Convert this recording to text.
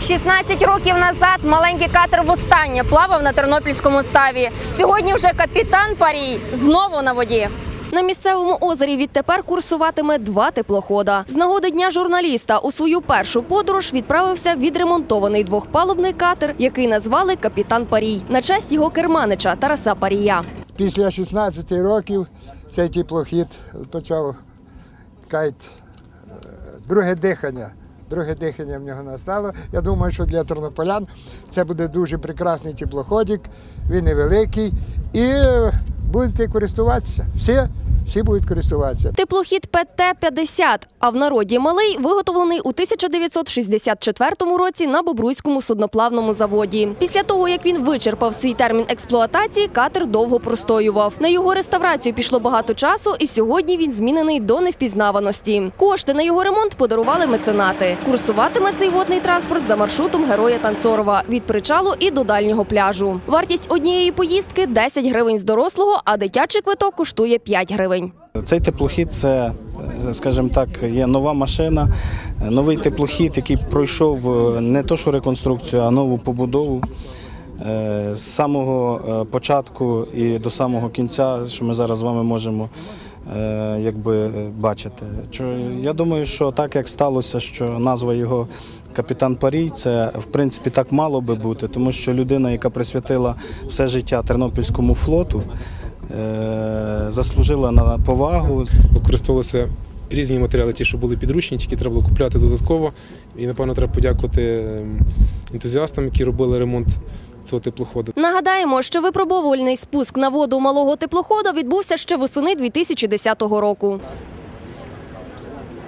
16 років назад маленький катер востаннє плавав на Тернопільському ставі. Сьогодні вже капітан Парій знову на воді. На місцевому озері відтепер курсуватиме два теплохода. З нагоди дня журналіста у свою першу подорож відправився відремонтований двохпалубний катер, який назвали Капітан Парій на честь його керманича Тараса Парія. Після 16 років цей теплохід почав кажуть, е, друге дихання. Друге дихання в нього настало. Я думаю, що для тернополян це буде дуже прекрасний теплоходик, він невеликий і е, будете користуватися. Всі, всі будуть користуватися. Теплохід ПТ-50, а в народі малий, виготовлений у 1964 році на Бобруйському судноплавному заводі. Після того, як він вичерпав свій термін експлуатації, катер довго простоював. На його реставрацію пішло багато часу, і сьогодні він змінений до невпізнаваності. Кошти на його ремонт подарували меценати. Курсуватиме цей водний транспорт за маршрутом героя Танцорова від причалу і до дальнього пляжу. Вартість однієї поїздки 10 гривень з дорослого, а дитячий квиток коштує 5 гривень. Цей теплохід це, скажімо так, є нова машина, новий теплохід, який пройшов е, не то що реконструкцію, а нову побудову. Е, З самого е, початку і до самого кінця, що ми зараз з вами можемо якби, бачити. Я думаю, що так як сталося, що назва його Капітан Парій, це в принципі так мало би бути, тому що людина, яка присвятила все життя Тернопільському флоту, заслужила на повагу. використовувалися різні матеріали, ті, що були підручні, тільки треба було купляти додатково. І, напевно, треба подякувати ем, ентузіастам, які робили ремонт цього теплоходу. Нагадаємо, що випробовувальний спуск на воду малого теплохода відбувся ще восени 2010 року.